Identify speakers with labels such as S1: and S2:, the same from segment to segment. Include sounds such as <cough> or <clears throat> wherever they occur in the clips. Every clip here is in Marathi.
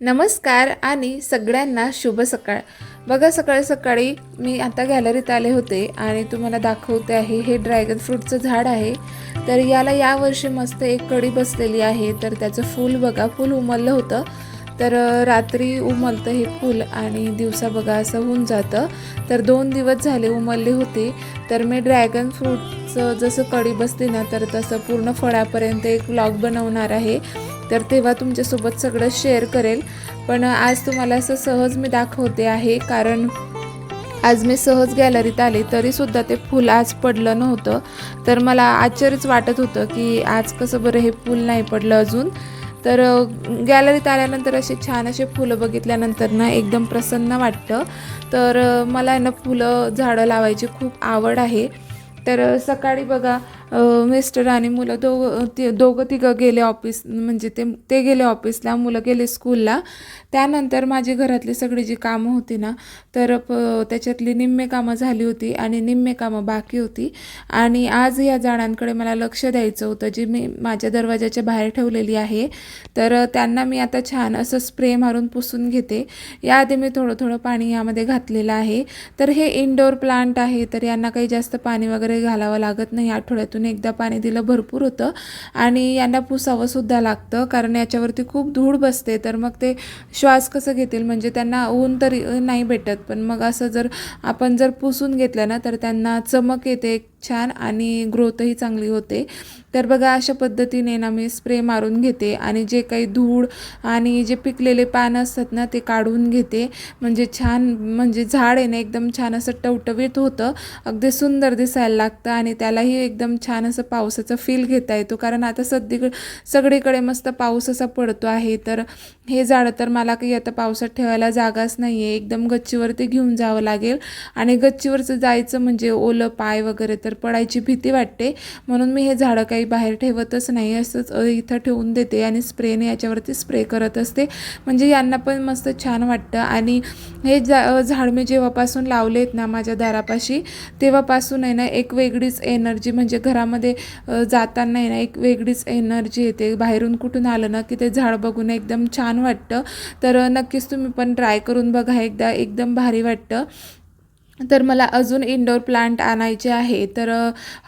S1: नमस्कार आणि सगळ्यांना शुभ सकाळ. बघा सकाळी सकाळी मी आता गॅलरीत आले होते आणि तुम्हाला दाखवते आहे हे ड्रॅगन फ्रूटचं झाड आहे. तर याला यावर्षी मस्त एक कडी बसलेली आहे. तर त्याचं फूल बघा फूल उमललं होतं. तर रात्री उमलतं हे फूल आणि दिवसा बघा असं होऊन जातं. तर दोन दिवस झाले उमलले होते. तर मी ड्रॅगन फ्रूटचं जसं कडी बसते ना तर तसं पूर्ण फळापर्यंत एक व्लॉग बनवणार आहे. तर तेव्हा तुमच्यासोबत सगळं शेअर करेल. पण आज तुम्हाला असं सहज मी दाखवते आहे कारण आज मी सहज गॅलरीत आले तरीसुद्धा ते फूल आज पडलं नव्हतं. तर मला आश्चर्यच वाटत होतं की आज कसं बरं हे फूल नाही पडलं अजून. तर गॅलरीत आल्यानंतर असे छान असे फुलं बघितल्यानंतर ना एकदम प्रसन्न वाटतं. तर मला ना फुलं झाडं लावायची खूप आवड आहे. तर सकाळी बघा मिस्टर आणि मुलं दोघं ते दोघं तिघं गेले ऑफिस म्हणजे ते ते गेले ऑफिसला मुलं गेले स्कूलला त्यानंतर माझी घरातली सगळी जी कामं होती ना तर प त्याच्यातली निम्मे कामं झाली होती आणि निम्मे कामं बाकी होती. आणि आज या जाणांकडे मला लक्ष द्यायचं होतं जी मी माझ्या दरवाजाच्या बाहेर ठेवलेली आहे. तर त्यांना मी आता छान असं स्प्रे मारून पुसून घेते. याआधी मी थोडं थोडं पाणी यामध्ये घातलेलं आहे. तर हे इनडोअर प्लांट आहे तर यांना काही जास्त पाणी वगैरे घालावं लागत नाही. आठवड्यातून एकदा पाणी दिलं भरपूर होतं. आणि यांना पुसावंसुद्धा लागतं कारण याच्यावरती खूप धूळ बसते. तर मग ते श्वास कसं घेतील? म्हणजे त्यांना ऊन तरी नाही भेटत. पण मग असं जर आपण जर पुसून घेतलं ना तर त्यांना चमक येते एक छान. आणि ग्रोथही चांगली होते. तर बघा अशा पद्धतीने ना मी स्प्रे मारून घेते आणि जे काही धूळ आणि जे पिकलेले पानं असतात ना ते काढून घेते. म्हणजे छान म्हणजे झाड आहे ना एकदम छान असं टवटवीत होतं. अगदी सुंदर दिसायला लागतं आणि त्यालाही एकदम छान असं पावसाचा फील घेता येतो. कारण आता सध्या सगळीकडे मस्त पाऊस असा पडतो आहे. तर हे झाडं तर मला काही आता पावसात ठेवायला जागाच नाही आहे एकदम गच्चीवरती घेऊन जावं लागेल. आणि गच्चीवरचं जायचं म्हणजे ओलं पाय वगैरे तर पडायची भीती वाटते. म्हणून मी हे झाडं काही बाहेर ठेवतच नाही असंच इथं ठेवून देते आणि स्प्रेने याच्यावरती स्प्रे करत असते. म्हणजे यांना पण मस्त छान वाटतं. आणि हे जा झाड मी जेव्हापासून लावलेत ना माझ्या दारापाशी तेव्हापासून आहे ना एक वेगळीच एनर्जी म्हणजे घरामध्ये जाताना आहे ना एक वेगळीच एनर्जी येते. बाहेरून कुठून आलं ना की ते झाड बघून एकदम छान वाटतं. तर नक्कीच तुम्ही पण ट्राय करून बघा. एकदा एकदम भारी वाटतं. तर मला अजून इनडोअर प्लांट आणायचे आहे. तर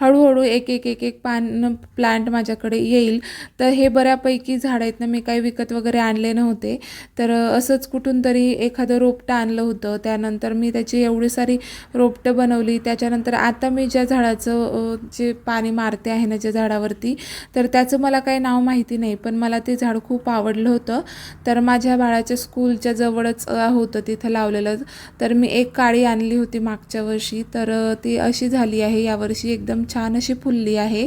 S1: हळूहळू एक एक एक एक पान प्लांट माझ्याकडे येईल. तर हे बऱ्यापैकी झाड आहेत ना मी काही विकत वगैरे आणले नव्हते. तर असंच कुठून तरी एखादं रोपटं आणलं होतं. त्यानंतर मी त्याची एवढी सारी रोपटं बनवली. त्याच्यानंतर आता मी ज्या झाडाचं जे पाणी मारते आहे ना ज्या झाडावरती तर त्याचं मला काही नाव माहिती नाही पण मला ते झाड खूप आवडलं होतं. तर माझ्या बाळाच्या स्कूलच्या जवळच होतं तिथं लावलेलं. तर मी एक काळी आणली होती मागच्या वर्षी तर ती अशी झाली आहे यावर्षी एकदम छान अशी फुलली आहे.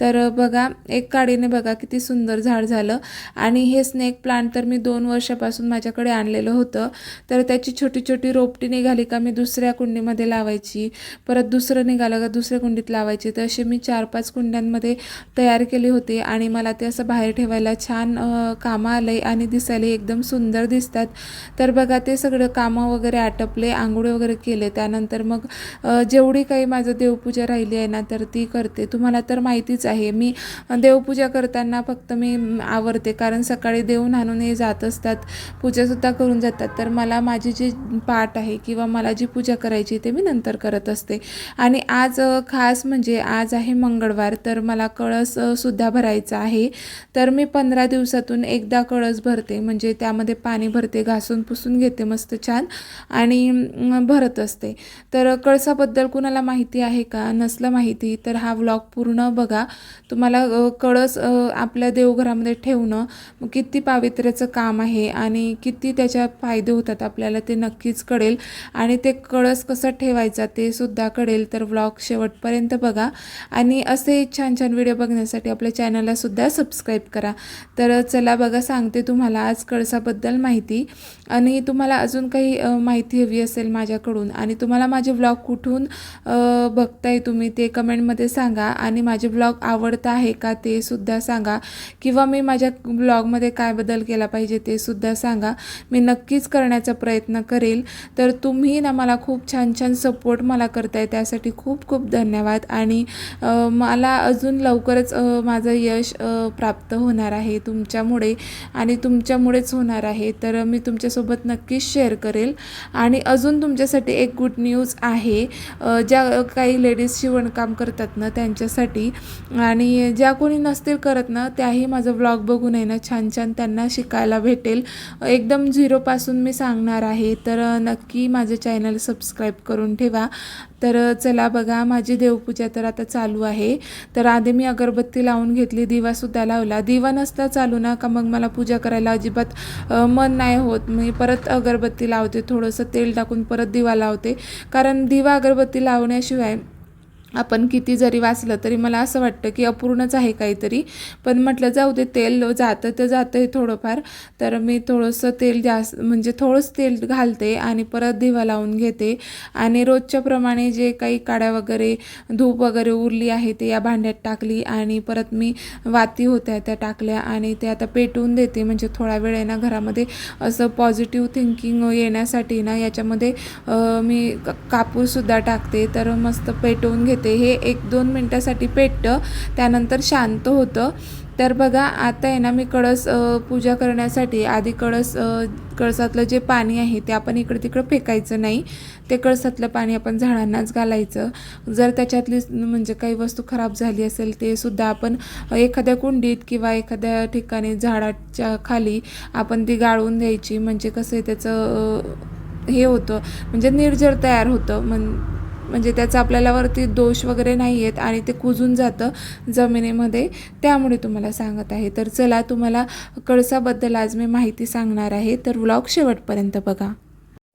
S1: तर बघा एक काडीने बघा किती सुंदर झाड झालं. आणि हे स्नेक प्लांट तर मी दोन वर्षापासून माझ्याकडे आणलेलं होतं. तर त्याची छोटी छोटी रोपटी निघाली का मी दुसऱ्या कुंडीमध्ये लावायची. परत दुसरं निघालं का दुसऱ्या कुंडीत लावायची. तर असे मी चार पाच कुंड्यांमध्ये तयार केले होते. आणि मला ते असं बाहेर ठेवायला छान कामं आलं आणि दिसायला एकदम सुंदर दिसतात. तर बघा ते सगळं कामं वगैरे आटपले आंघोळ वगैरे केले. त्यानंतर मग जेवढी काही माझं देवपूजा राहिली आहे ना तर ती करते. तुम्हाला तर माहितीच आहे मी देवपूजा करताना फक्त मी आवरते. कारण सकाळी देऊन आणून हे जात असतात पूजासुद्धा करून जातात. तर मला माझी जी पाठ आहे किंवा मला जी पूजा करायची ते मी नंतर करत असते. आणि आज खास म्हणजे आज आहे मंगळवार तर मला कळससुद्धा भरायचा आहे. तर मी पंधरा दिवसातून एकदा कळस भरते. म्हणजे त्यामध्ये पाणी भरते घासून पुसून घेते मस्त छान. आणि भरत असते. तर कळसाबद्दल कुणाला माहिती आहे का? नसलं माहिती तर हा व्लॉग पूर्ण बघा. तुम्हाला कळस आपल्या देवघरामध्ये ठेवणं किती पावित्र्याचं काम आहे आणि किती त्याच्या फायदे होतात आपल्याला ते नक्कीच कळेल. आणि ते कळस कसं ठेवायचा ते सुद्धा कळेल. तर व्लॉग शेवटपर्यंत बघा. आणि असे छान छान व्हिडिओ बघण्यासाठी आपल्या चॅनलला सुद्धा सबस्क्राईब करा. तर चला बघा सांगते तुम्हाला आज कळसाबद्दल माहिती. आणि तुम्हाला अजून काही माहिती हवी असेल माझ्याकडून आणि तुम्हाला माझे ब्लॉग कुठून बघताय तुम्ही ते कमेंटमध्ये सांगा. आणि माझे ब्लॉग आवडत आहे का ते सुद्धा सांगा. किंवा मी माझ्या ब्लॉगमध्ये काय बदल केला पाहिजे ते सुद्धा सांगा. मी नक्कीच करण्याचा प्रयत्न करेल. तर तुम्ही ना मला खूप छान छान सपोर्ट मला करताय. त्यासाठी खूप खूप धन्यवाद. आणि मला अजून लवकरच माझं यश प्राप्त होणार आहे तुमच्यामुळे. आणि तुमच्यामुळेच होणार आहे. तर मी तुमच्यासोबत नक्कीच शेअर करेल. आणि अजून तुमच्यासाठी एक गुड न्यूज आहे. ज्या काही लेडीज शिवणकाम करतात ना त्यांच्यासाठी. आणि ज्या कोणी नसतील करत ना त्याही माझं व्लॉग बघून आहे ना छान छान त्यांना शिकायला भेटेल. एकदम झिरोपासून मी सांगणार आहे. तर नक्की माझं चॅनल सबस्क्राईब करून ठेवा. तर चला बघा माझी देवपूजा तर आता चालू आहे. तर आधी मी अगरबत्ती लावून घेतली दिवासुद्धा लावला. दिवा नसता चालू ना का मग मला पूजा करायला अजिबात मन नाही होत. मी परत अगरबत्ती लावते थोडंसं तेल टाकून परत दिवा लावते. कारण दिवा अगरबत्ती लावण्याशिवाय आपण किती जरी वाचलं तरी मला असं वाटतं की अपूर्णच आहे काहीतरी. पण म्हटलं जाऊ दे तेल जातं तर जातं आहे थोडंफार. तर मी थोडंसं तेल जास्त म्हणजे थोडंच तेल घालते आणि परत दिवा लावून घेते. आणि रोजच्या प्रमाणे जे काही काड्या वगैरे धूप वगैरे उरली आहे ते या भांड्यात टाकली आणि परत मी वाती होत्या त्या टाकल्या आणि ते आता पेटवून देते. म्हणजे थोडा वेळ आहे ना घरामध्ये असं पॉझिटिव्ह थिंकिंग येण्यासाठी ना याच्यामध्ये मी कापूरसुद्धा टाकते. तर मस्त पेटवून घेते. हे एक दोन मिनटासाठी पेटतं त्यानंतर शांत होतं. तर बघा आता आहे ना मी कळस पूजा करण्यासाठी आधी कळस कळसातलं जे पाणी आहे ते आपण इकडे तिकडं फेकायचं नाही. ते कळसातलं पाणी आपण झाडांनाच घालायचं. जर त्याच्यातली म्हणजे काही वस्तू खराब झाली असेल ते सुद्धा आपण एखाद्या कुंडीत किंवा एखाद्या ठिकाणी झाडाच्या खाली आपण ती गाळून द्यायची. म्हणजे कसं आहे त्याचं हे होतं. म्हणजे निर्जर तयार होतं. म्हण म्हणजे त्याचा आपल्याला वरती दोष वगैरे नाही आहेत आणि ते कुजून जातं जमिनीमध्ये त्यामुळे तुम्हाला सांगत आहे. तर चला तुम्हाला कळसाबद्दल आज मी माहिती सांगणार आहे. तर व्लॉग शेवटपर्यंत बघा.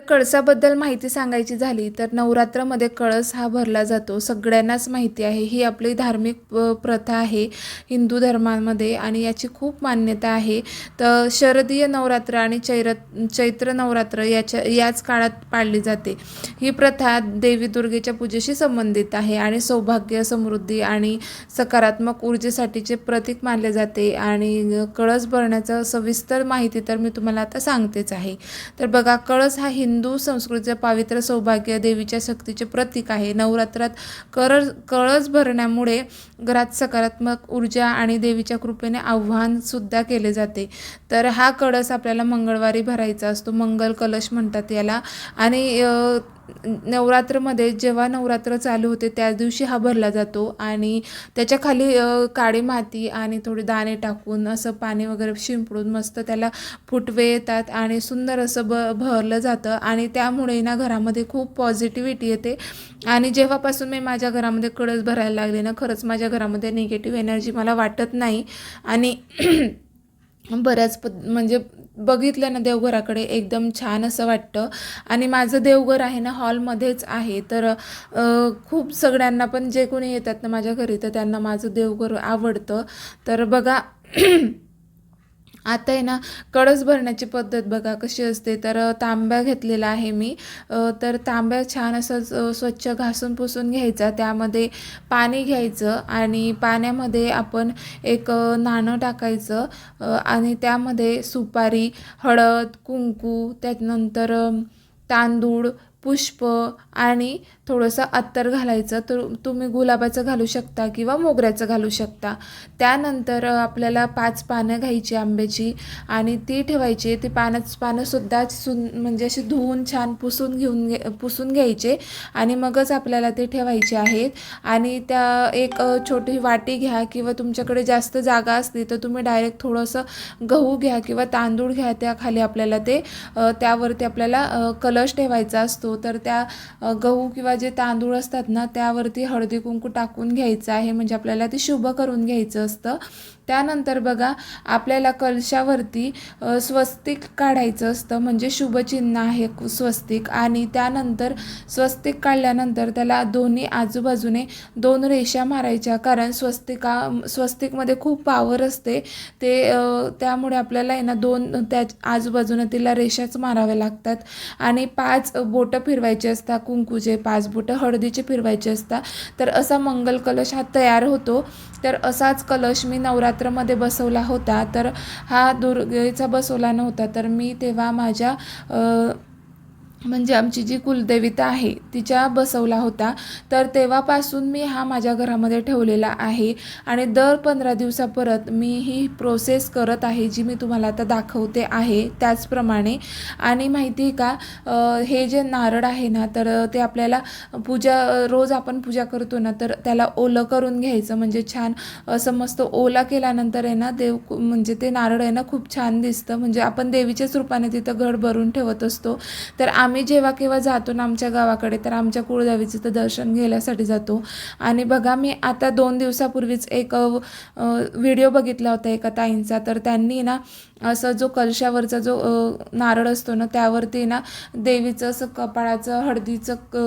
S1: कळसाबद्दल माहिती सांगायची झाली तर नवरात्रामध्ये कळस हा भरला जातो. सगळ्यांनाच माहिती आहे. ही आपली धार्मिक प्रथा आहे हिंदू धर्मामध्ये आणि याची खूप मान्यता आहे. तर शरदीय नवरात्र आणि चैर चैत्र नवरात्र याच्या याच काळात पाळली जाते. ही प्रथा देवी दुर्गेच्या पूजेशी संबंधित आहे आणि सौभाग्य समृद्धी आणि सकारात्मक ऊर्जेसाठीचे प्रतीक मानले जाते आणि कळस भरण्याचं सविस्तर माहिती तर मी तुम्हाला आता सांगतेच आहे. तर बघा कळस हा हिंदू संस्कृतीचं पावित्र्य सौभाग्य देवीच्या शक्तीचे प्रतीक आहे. नवरात्रात कर कळस भरण्यामुळे घरात सकारात्मक ऊर्जा आणि देवीच्या कृपेने आव्हानसुद्धा केले जाते. तर हा कळस आपल्याला मंगळवारी भरायचा असतो. मंगल कलश म्हणतात याला. आणि नवरात्रमध्ये जेव्हा नवरात्र चालू होते त्या दिवशी हा भरला जातो आणि त्याच्याखाली काळी माती आणि थोडे दाणे टाकून असं पाणी वगैरे शिंपडून मस्त त्याला फुटवे येतात आणि सुंदर असं ब भरलं जातं आणि त्यामुळे ना घरामध्ये खूप पॉझिटिव्हिटी येते. आणि जेव्हापासून मी माझ्या घरामध्ये कळस भरायला लागले ना खरंच माझ्या घरामध्ये निगेटिव्ह एनर्जी मला वाटत नाही. आणि <clears throat> बऱ्याच प म्हणजे बघितलं ना देवघराकडे एकदम छान असं वाटतं. आणि माझं देवघर आहे ना हॉलमध्येच आहे. तर खूप सगळ्यांना पण जे कोणी येतात ना माझ्या घरी तर त्यांना माझं देवघर आवडतं. तर बघा आता आहे ना कळस भरण्याची पद्धत बघा कशी असते. तर तांब्या घेतलेला आहे मी. तर तांब्या छान असं स्वच्छ घासून पुसून घ्यायचा. त्यामध्ये पाणी घ्यायचं आणि पाण्यामध्ये आपण एक नाणं टाकायचं. आणि त्यामध्ये सुपारी हळद कुंकू त्यानंतर तांदूळ पुष्प आणि थोडंसं अत्तर घालायचं. तर तुम्ही गुलाबाचं घालू शकता किंवा मोगऱ्याचं घालू शकता. त्यानंतर आपल्याला पाच पानं घ्यायची आंब्याची आणि ती ठेवायची. ती पानं पानंसुद्धा सुन म्हणजे अशी धुवून छान पुसून घेऊन घे पुसून घ्यायचे आणि मगच आपल्याला ते ठेवायचे आहेत. आणि त्या एक छोटी वाटी घ्या किंवा तुमच्याकडे जास्त जागा असली तर तुम्ही डायरेक्ट थोडंसं गहू घ्या किंवा तांदूळ घ्या. त्याखाली आपल्याला ते त्यावरती आपल्याला कलश ठेवायचा असतो. तर त्या गहू किंवा जे तांदूळ असतात ना त्यावरती हळदी कुंकू टाकून घ्यायचं आहे. म्हणजे आपल्याला ते शुभ करून घ्यायचं असतं. त्यानंतर बघा आपल्याला कलशावरती स्वस्तिक काढायचं असतं. म्हणजे शुभचिन्ह आहे स्वस्तिक आणि त्यानंतर स्वस्तिक काढल्यानंतर त्याला दोन्ही आजूबाजूने दोन रेषा मारायच्या. कारण स्वस्तिका स्वस्तिकमध्ये खूप पावर असते. ते त्यामुळे आपल्याला आहे ना दोन त्या आजूबाजूने तिला रेषाच माराव्या लागतात. आणि पाच बोटं फिरवायची असतात. कुंकूचे पाच बोटं हळदीचे फिरवायचे असतात. तर असा मंगल कलश हा तयार होतो. तर असाच कलश मी नवरात्र नवरात्रमध्ये बसवला होता तर हा दुर्गेचा बसवला नव्हता. तर मी तेव्हा माझ्या म्हणजे आमची जी कुलदेविता आहे तिच्या बसवला होता. तर तेव्हापासून मी हा माझ्या घरामध्ये ठेवलेला आहे आणि दर पंधरा दिवसा परत मी ही प्रोसेस करत आहे जी मी तुम्हाला आता दाखवते आहे त्याचप्रमाणे. आणि माहिती आहे का हे जे नारळ आहे ना तर ते आपल्याला पूजा रोज आपण पूजा करतो ना तर त्याला ओलं करून घ्यायचं. म्हणजे छान असं मस्त ओला केल्यानंतर आहे ना देव म्हणजे ते नारळ आहे ना खूप छान दिसतं. म्हणजे आपण देवीच्याच रूपाने तिथं घड भरून ठेवत असतो. तर आम्ही जेव्हा केव्हा जातो ना आमच्या गावाकडे तर आमच्या कुळदेवीचं तर दर्शन घेण्यासाठी जातो. आणि बघा मी आता दोन दिवसापूर्वीच एक व्हिडिओ बघितला होता एका ताईंचा. तर त्यांनी ना असं जो कलशावरचा जो नारळ असतो ना त्यावरती ना देवीचं असं कपाळाचं हळदीचं क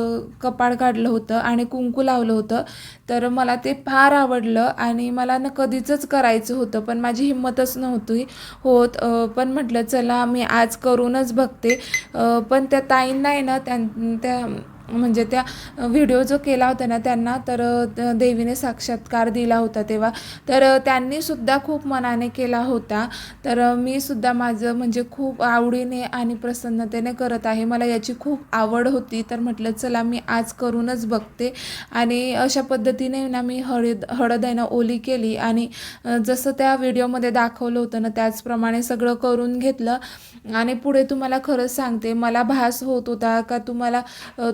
S1: कपाळ काढलं होतं आणि कुंकू लावलं होतं. तर मला ते फार आवडलं आणि मला ना कधीचंच करायचं होतं पण माझी हिंमतच नव्हती होत पण म्हटलं चला मी आज करूनच बघते. पण त्या ताईंना आहे ना त्यां त्या म्हणजे त्या व्हिडिओ जो केला होता ना त्यांना तर देवीने साक्षात्कार दिला होता तेव्हा. तर त्यांनीसुद्धा त्यांनी सुद्धा खूप मनाने केला होता. तर मी सुद्धा माझं म्हणजे खूप आवडीने आणि प्रसन्नतेने करत आहे. मला याची खूप आवड होती. तर म्हटलं चला मी आज करूनच बघते. आणि अशा पद्धतीने ना मी हळद हळद आहे ना ओली केली. आणि जसं त्या व्हिडिओमध्ये दाखवलं होतं ना त्याचप्रमाणे सगळं करून घेतलं. आणि पुढे तुम्हाला खरंच सांगते मला भास होत होता का तुम्हाला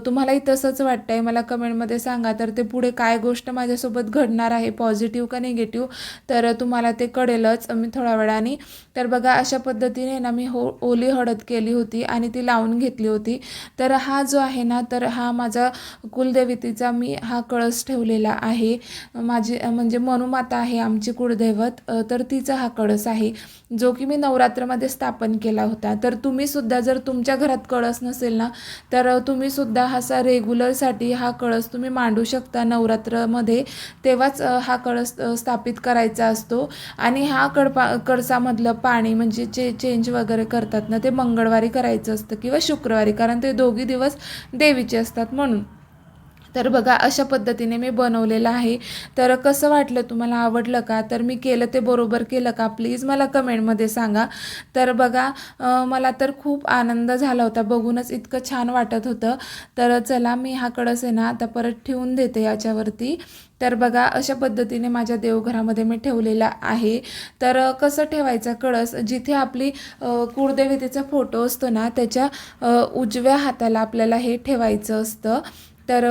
S1: तुम्हाला तुम्हालाही तसंच वाटतंय. मला कमेंटमध्ये सांगा तर ते पुढे काय गोष्ट माझ्यासोबत घडणार आहे पॉझिटिव्ह का निगेटिव्ह तर तुम्हाला ते कळेलच मी थोड्या वेळाने. तर बघा अशा पद्धतीने ना मी हो ओली हळद केली होती आणि ती लावून घेतली होती. तर हा जो आहे ना तर हा माझा कुलदेवतेचा मी हा कळस ठेवलेला आहे. माझी म्हणजे मनुमाता आहे आमची कुळदैवत तर तिचा हा कळस आहे जो की मी नवरात्रामध्ये स्थापन केला होता. तर तुम्हीसुद्धा जर तुमच्या घरात कळस नसेल ना तर तुम्हीसुद्धा हा असा रेग्युलरसाठी हा कळस तुम्ही मांडू शकता नवरात्रमध्ये तेव्हाच हा कळस स्थापित करायचा असतो. आणि हा कडपा कळसामधलं पाणी म्हणजे चे चेंज वगैरे करतात ना ते मंगळवारी करायचं असतं किंवा शुक्रवारी कारण ते दोघी दिवस देवीचे असतात म्हणून. तर बघा अशा पद्धतीने मी बनवलेलं आहे. तर कसं वाटलं तुम्हाला? आवडलं का? तर मी केलं ते बरोबर केलं का? प्लीज मला कमेंटमध्ये सांगा. तर बघा मला तर खूप आनंद झाला होता. बघूनच इतकं छान वाटत होतं. तर चला मी हा कळस आहे ना आता परत ठेवून देते याच्यावरती. तर बघा अशा पद्धतीने माझ्या देवघरामध्ये मी ठेवलेला आहे. तर कसं ठेवायचा? कळस जिथे आपली कुळदेवतेचा फोटो असतो ना त्याच्या उजव्या हाताला आपल्याला हे ठेवायचं असतं. तर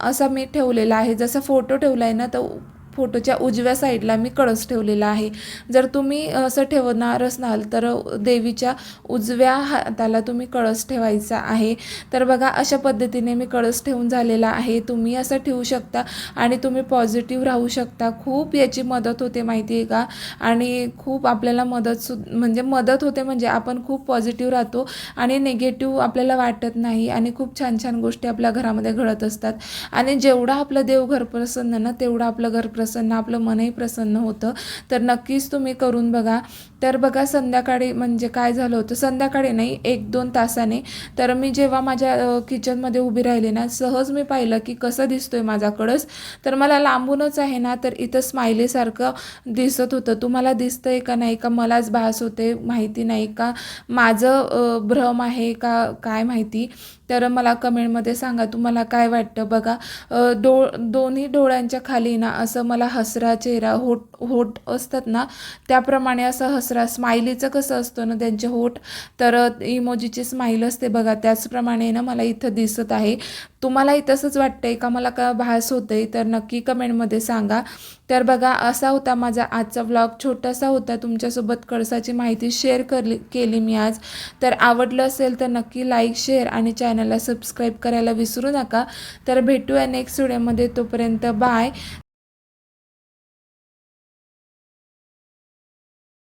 S1: असा मी ठेवलेला आहे. जसा फोटो ठेवला आहे ना तर फोटोच्या उजव्या साईडला मी कळस ठेवलेला आहे. जर तुम्ही असं ठेवणार असणार तर देवीच्या उजव्या हाताला तुम्ही कळस ठेवायचा आहे. तर बघा अशा पद्धतीने मी कळस ठेवून झालेला आहे. तुम्ही असं ठेवू शकता आणि तुम्ही पॉझिटिव्ह राहू शकता. खूप याची मदत होते माहिती आहे का? आणि खूप आपल्याला मदत सु म्हणजे मदत होते म्हणजे आपण खूप पॉझिटिव्ह राहतो आणि निगेटिव्ह आपल्याला वाटत नाही आणि खूप छान छान गोष्टी आपल्या घरामध्ये घडत असतात. आणि जेवढं आपलं देवघर प्रसन्न ना तेवढं आपलं घर प्रसन्न आपलं मनही प्रसन्न होतं. तर नक्कीच तुम्ही करून बघा. तर बघा संध्याकाळी म्हणजे काय झालं होतं? संध्याकाळी नाही एक दोन तासाने. तर मी जेव्हा माझ्या किचनमध्ये उभी राहिले ना सहज मी पाहिलं की कसं दिसतोय माझा कळस तर मला लांबूनच आहे ना तर इथं स्माइलीसारखं दिसत होतं. तुम्हाला दिसतंय का नाही का? मलाच भास होते. माहिती नाही का? माझं भ्रम आहे का? काय माहिती? तर मला कमेंटमध्ये सांगा तुम्हाला काय वाटतं? बघा डो दोन्ही डोळ्यांच्या खाली ना असं मला हसरा चेहरा होट होट असतात ना त्याप्रमाणे असं हसरा स्माइलीचं कसं असतं ना त्यांचे होठ तर इमोजीची स्माईल असते बघा त्याचप्रमाणे ना मला इथं दिसत आहे. तुम्हालाही तसंच वाटतंय का? मला का भास होतंय? तर नक्की कमेंटमध्ये सांगा. तर बघा असा होता माझा आजचा व्लॉग छोटासा होता तुमच्यासोबत कळसाची माहिती शेअर करली केली मी आज. तर आवडलं असेल तर नक्की लाईक शेअर आणि चॅनलला सबस्क्राईब करायला विसरू नका. तर भेटूया नेक्स्ट व्हिडिओमध्ये तोपर्यंत बाय